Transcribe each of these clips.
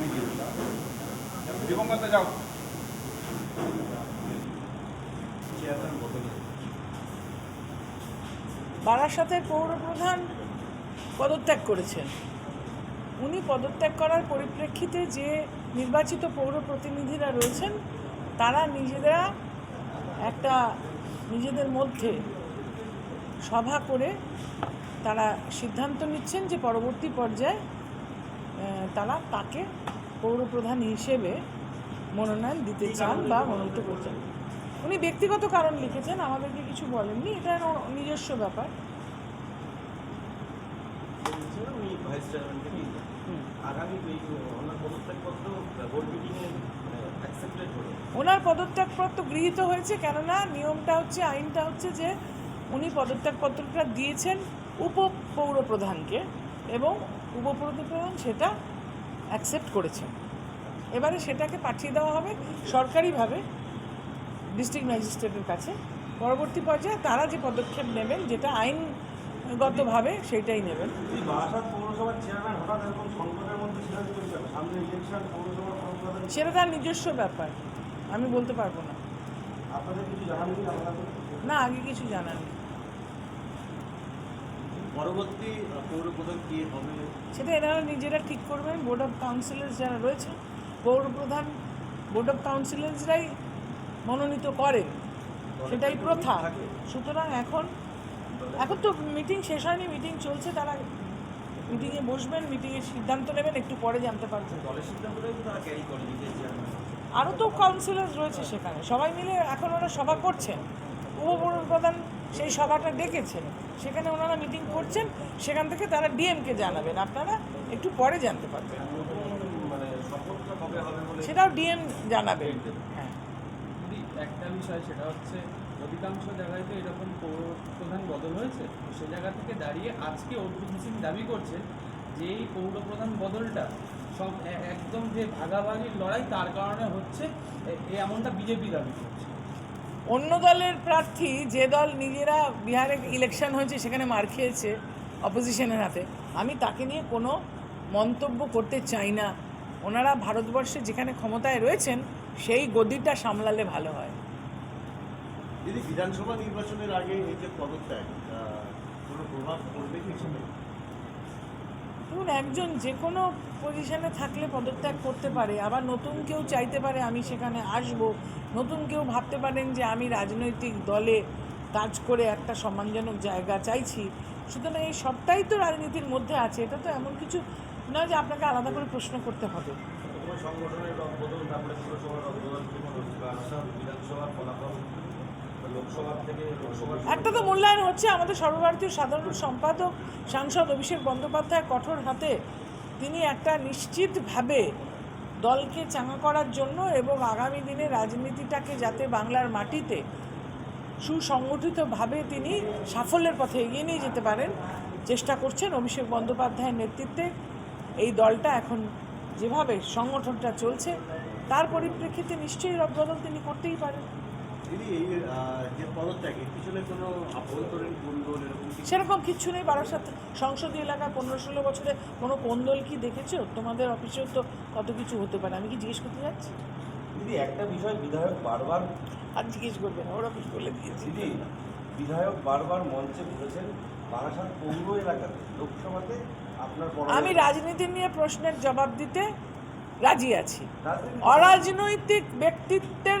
আমি দিবঙ্গত যাও। বারাসাতের পৌরপ্রধান পদত্যাগ করেছেন। উনি পদত্যাগ করার পরিপ্রেক্ষিতে যে নির্বাচিত পৌর প্রতিনিধিরা রয়েছেন তারা নিজেরা একটা নিজেদের মধ্যে সভা করে তারা সিদ্ধান্ত নিচ্ছেন যে পরবর্তী পর্যায়ে তারা তাকে পৌরপ্রধান হিসেবে মনোনয়ন দিতে চান বা মনোনীত করছেন। উনি ব্যক্তিগত কারণ লিখেছেন আমাদেরকে কিছু বলেননি এটা নিজস্ব ব্যাপার। হলো। ওনার পদত্যাগপত্র গৃহীত হয়েছে কেননা নিয়মটা হচ্ছে আইনটা হচ্ছে যে উনি পদত্যাগপত্রটা দিয়েছেন উপ পৌরপ্রধানকে এবং উপপ্রধান সেটা অ্যাকসেপ্ট করেছেন এবারে সেটাকে পাঠিয়ে দেওয়া হবে সরকারিভাবে ডিস্ট্রিক্ট ম্যাজিস্ট্রেটের কাছে। পরবর্তী পর্যায়ে তারা যে পদক্ষেপ নেবেন যেটা আইনগতভাবে সেইটাই নেবেন। সেটা তার নিজস্ব ব্যাপার। আমি বলতে পারব না। না আগে কিছু জানা পরবর্তী পৌরপ্রধান কি হবে? সেটা এনারা নিজেরা ঠিক করবেন বোর্ড অফ কাউন্সিলার্স যারা রয়েছে পৌরপ্রধান বোর্ড অফ কাউন্সিলার্সরাই মনোনীত করেন সেটাই প্রথা। সুতরাং এখন এখন তো মিটিং শেষ হয়নি মিটিং চলছে তারা মিটিংয়ে বসবেন মিটিংয়ে সিদ্ধান্ত নেবেন একটু পরে জানতে পারবেন। আরও তো কাউন্সিলার্স রয়েছে সেখানে। সবাই মিলে এখন ওরা সভা করছেন। উপপ্রধান সেই সভাটা ডেকেছেন। সেখানে ওনারা মিটিং করছেন, সেখান থেকে তারা ডিএমকে জানাবেন। আপনারা একটু পরে জানতে পারবেন। সেটাও ডিএম জানাবেন। হ্যাঁ। একটা বিষয়, সেটা হচ্ছে অধিকাংশ জায়গায় তো এরকম পৌর প্রধান বদল হয়েছে। সে জায়গা থেকে দাঁড়িয়ে আজকে অর্জুন সিং দাবি করছে যে এই পৌর প্রধান বদলটা সব একদম যে ভাগাভাগির লড়াই, তার কারণে হচ্ছে এমনটা বিজেপি দাবি করছে। অন্য দলের প্রার্থী যে দল নিজেরা বিহারে ইলেকশন হয়েছে সেখানে মার খেয়েছে অপোজিশনের হাতে, আমি তাকে নিয়ে কোনো মন্তব্য করতে চাই না। ওনারা ভারতবর্ষে যেখানে ক্ষমতায় রয়েছেন, সেই গদিটা সামলালে ভালো হয়। বিধানসভা নির্বাচনের আগে এই যে পদত্যাগ কোনো প্রভাব পড়বে কি দেখুন একজন যে কোনো পজিশানে থাকলে পদত্যাগ করতে পারে, আবার নতুন কেউ চাইতে পারে আমি সেখানে আসব, নতুন কেউ ভাবতে পারেন যে আমি রাজনৈতিক দলে কাজ করে একটা সম্মানজনক জায়গা চাইছি। সুতরাং এই সবটাই তো রাজনীতির মধ্যে আছে, এটা তো এমন কিছু নয় যে আপনাকে আলাদা করে প্রশ্ন করতে হবে। সংগঠনের একটা তো মূল্যায়ন হচ্ছে, আমাদের সর্বভারতীয় সাধারণ সম্পাদক, সাংসদ অভিষেক বন্দ্যোপাধ্যায় কঠোর হাতে তিনি একটা নিশ্চিতভাবে দলকে চাঙা করার জন্য এবং আগামী দিনে রাজনীতিটাকে যাতে বাংলার মাটিতে সুসংগঠিতভাবে তিনি সাফল্যের পথে এগিয়ে নিয়ে যেতে পারেন, চেষ্টা করছেন অভিষেক বন্দ্যোপাধ্যায়ের নেতৃত্বে। এই দলটা এখন যেভাবে সংগঠনটা চলছে, তার পরিপ্রেক্ষিতে নিশ্চয়ই রদবদল তিনি করতেই পারেন। সেরকম কিচ্ছু নেই বারাসাত সংসদীয় এলাকায় পনেরো ষোলো বছরে কোনো কোন্দল কি দেখেছ? তোমাদের অফিসেও তো কত কিছু হতে পারে। আমি কি জিজ্ঞেস করতে যাচ্ছি? দিদি একটা বিষয় বিধায়ক বারবার আর জিজ্ঞেস করবে না ওর অফিস বলে দিয়েছি। দিদি বিধায়ক বারবার মঞ্চে বলেছেন বারাসাত পৌর এলাকাতে লোকসভাতে আপনার আমি রাজনীতি নিয়ে প্রশ্নের জবাব দিতে রাজি আছি। রাজনীতি- অরাজনৈতিক ব্যক্তিত্বের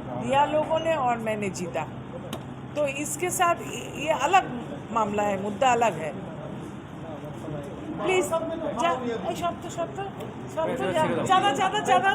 दिया लोगों ने और मैंने जीता तो इसके साथ ये अलग मामला है मुद्दा अलग है প্লিজ সব তো সব তো সব তো ज़्यादा ज़्यादा ज़्यादा